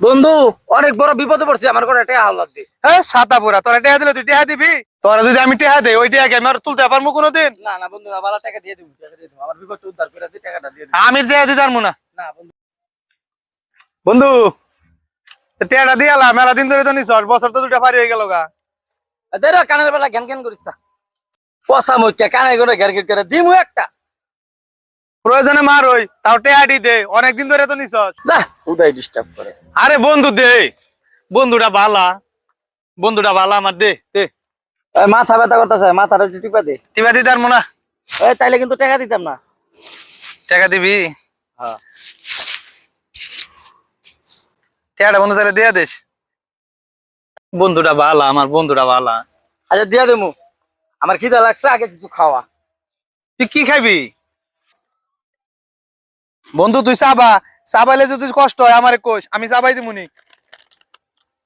বন্ধু অনেক বড় বিপদে পড়ছি আমার ঘরে একটা হাওলাত দি। হ্যাঁ ছাতা পুরা তোরা টেহা দিলে তুই টেহা দিবি? তোরা যদি আমি টেহা দেই ওই টেহাকে আমি আর তুলতে পারব কোনোদিন? না না বন্ধু বালা টাকা দিয়ে দিব টাকা দিয়ে দিব। আমার বিপদটা উদ্ধার করে দিই টাকাটা দিয়ে আমি টেহা দিতে পারব না। না বন্ধু। বন্ধু টেহাটা দিয়ে আলা মেলা দিন ধরে তো নিস বছর তো দুটা পারি হয়ে গেল গা। দেখ কানের বেলা জ্ঞান জ্ঞান করিস না পচা মুখে কানে করে ঘের ঘের করে দিমু একটা। প্রয়োজনে মার ওই তাও টেহাটি দে অনেকদিন ধরে তো নিস উদয় ডিস্টার্ব করে। আরে বন্ধু দে বন্ধুটা বালা বন্ধুটা বালা আমার দে দে। মাথা ব্যথা করতেছে মাথাটা একটু টিপা দে। টিপা দিতে পারব না ওই তাইলে কিন্তু টাকা দিতাম না। টাকা দিবি? হ্যাঁ। টাকাটা বন্ধু চাইলে দিয়ে দিস। বন্ধুটা বালা আমার বন্ধুটা বালা। আচ্ছা দিয়া দেবো আমার খিদা লাগছে আগে কিছু খাওয়া। তুই কি খাবি বন্ধু তুই চাবা। চাবাইলে যদি কষ্ট হয় আমার কোষ আমি চাবাই দিমুনি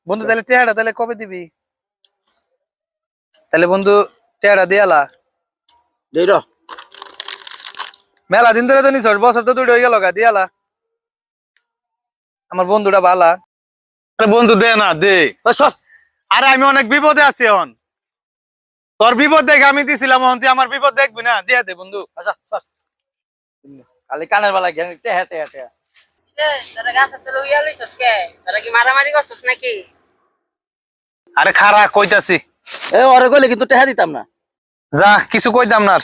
বন্ধু তাহলে টেহাটা তাহলে কবে দিবি? তাহলে বন্ধু টেহাটা দিয়ালা দেই মেলা দিন ধরে তো নিছ বছর তো দুটো হয়ে গেল গা দিয়ালা আমার বন্ধুটা বালা। আরে বন্ধু দে না দে। আরে আমি অনেক বিপদে আছি এখন। তোর বিপদ দেখে আমি দিছিলাম তুই আমার বিপদ দেখবি না? দিয়া দে বন্ধু। আচ্ছা খালি কানের বেলা জ্ঞান টেহা টেহা টেহা তোরা গাছের তলে উইয়া লইছস কে? তোরা কি মারামারি করছস নাকি? আরে খারা কইতাছি এ ওরে কইলে কিন্তু টেহা দিতাম না যা কিছু কইতাম না।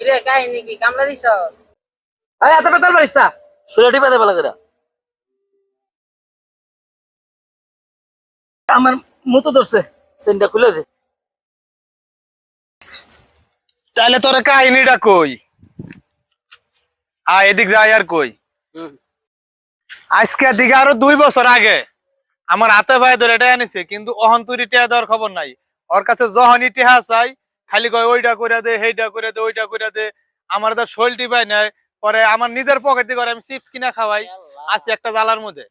কিরে, কাহিনী কি? কামলা দিছস? আরে এত বেতাল পারিস না শুলে টিপা দে বেলা করে আমার মতো ধরছে সেনটা খুলে দে তাহলে তোর কাহিনীটা কই আ এদিক যাই আর কই? আজকের দিকে আরও দুই বছর আগে আমার হাতে ভাই ধরে টেয়া নিছে কিন্তু অহন্তরি টেয়া দেওয়ার খবর নাই। ওর কাছে যখনই টেহা চাই খালি কয় ওইটা করে দে সেইটা করে দে ওইটা করে দে। আমার তো শৈল টিপাই নেয় পরে আমার নিজের পকেটে করে আমি চিপস কিনা খাওয়াই। আছি একটা জালার মধ্যে।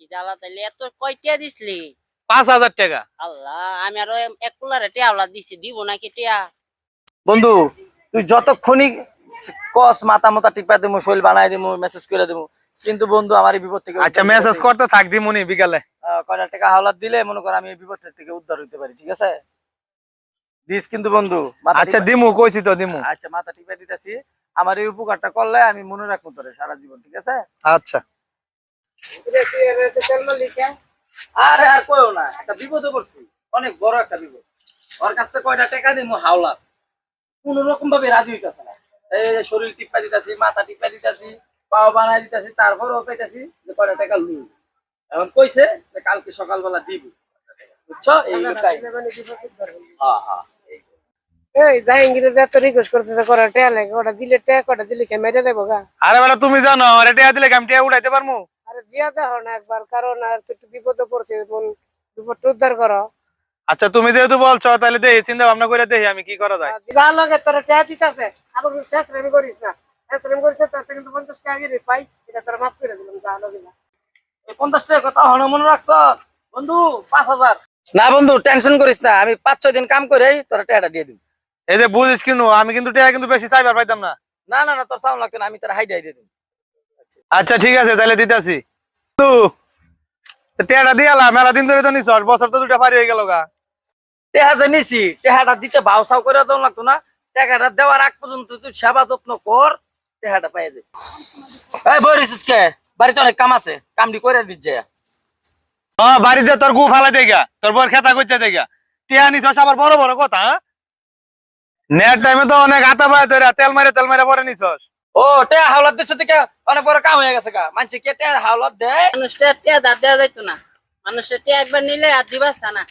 কি জ্বালা তাইলে? এত কয়টা দিছলি? পাঁচ হাজার টাকা। আল্লাহ, আমি আরও এক কুলারে দিছি, দিব নাকি টিয়া? বন্ধু তুই যতক্ষণই কস মাথা মাথা টিপা দিমু শৈল বানাই দিমু মেসেজ করে দিমু। কিন্তু বন্ধু আমার এই বিপদ থেকে আচ্ছা মেসেজ করতে- থাক দিমুনি বিকালে। কয়টা টাকা হাওলাত দিলে মনে কর আমি এই বিপদ থেকে উদ্ধার হইতে পারি ঠিক আছে? দিস কিন্তু বন্ধু আচ্ছা দিমু কইছি তো দিমু। আচ্ছা মাথা টিপা দিতেছি। আমার এই উপকারটা করলে আমি মনে রাখব তোরে সারা জীবন ঠিক আছে? আচ্ছা। আরে আর কইও না একটা বিপদে পড়ছি অনেক বড় একটা বিপদ। ওর কাছ থেকে কয়টা টাকা দিমু হাওলাত কোন রকম ভাবে রাজি হইতাছে না। শরীর টিপা দিতাছি মাথা টিপা দিতাছি পাও বানাই দিতাছি তারপরেও চাইতাছি যে কয়টা টাকা লুই এখন কইছে যে কালকে সকালবেলা দিব। বুঝছ? এই হ্যাঁ হ্যাঁ এই এত রিকোয়েস্ট করতেছে করা টেয়া লাগে? ওটা দিলে টেয়া কটা দিলে কে মেরে দেবো গা? আরে বেটা তুমি জানো আরে টেয়া দিলে কি আমি টেয়া উঠাইতে পারমু? আরে দিয়া না একবার কারণ আর তো একটু বিপদে পড়ছে মন বিপদটা উদ্ধার করো। আচ্ছা তুমি যেহেতু বলছো তাহলে দেখি চিন্তা ভাবনা করে দেখি আমি কি করা যায়। আর যা লাগে তোরা টেয়া দিতেছে। আবার শেষ রেমি করিস না। শেষ রেমি করিস তার কিন্তু পঞ্চাশ টাকা গিয়ে পাই এটা তোরা মাফ করে দিলাম যা লাগে না এই পঞ্চাশ টাকা কথা হন মনে রাখছ? বন্ধু পাঁচ হাজার। না বন্ধু টেনশন করিস না আমি পাঁচ ছয় দিন কাম করে তোরা টাকাটা দিয়ে দিব। এই যে বুঝিস কিনু আমি কিন্তু টেয়া কিন্তু বেশি চাইবার পাইতাম না। না না না তোর সাউন্ড লাগতো না আমি তোর হাই দিয়ে দিব। আচ্ছা ঠিক আছে তাহলে দিতেছি। তু টেয়াটা দিয়ালা মেলা দিন ধরে তো নিস বছর তো দুটা পারি হয়ে গেল গা। টেহা যে নিছি টেহাটা দিতে ভাও সাও করে দেওয়া লাগতো না টাকাটা দেওয়ার আগ পর্যন্ত তুই সেবা যত্ন কর টেহাটা পাই যাবে এই কে? বাড়িতে অনেক কাম আছে কামটি করে দিচ্ছে হ্যাঁ বাড়ি যে তোর গু ফালাই দেখা তোর বর খেতা করছে দেখা টিয়া নিস আবার বড় বড় কথা হ্যাঁ? নেট টাইমে তো অনেক আতা পায় তোরা তেল মারে তেল মারে পরে নিছস। ও টেহা হাওলাত দিচ্ছে থেকে অনেক বড় কাম হয়ে গেছে গা। মানছে কে টেহা হাওলাত দেয় মানুষটা টিয়া দাঁত দেওয়া যাইতো না। টিয়া একবার নিলে আর দিবাস না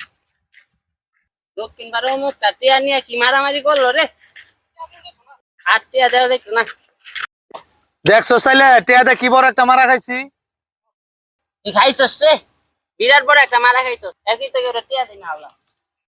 দক্ষিণ টিয়া নিয়ে কি মারামারি করল রে? আর টিয়া দেওয়া যাইতো না। দেখছস তাইলে টিয়াতে কি বড় একটা মারা খাইছি? কি খাইছস রে? বিরাট বড় একটা মারা খাইছস। একই থেকে টিয়া দিন আওলা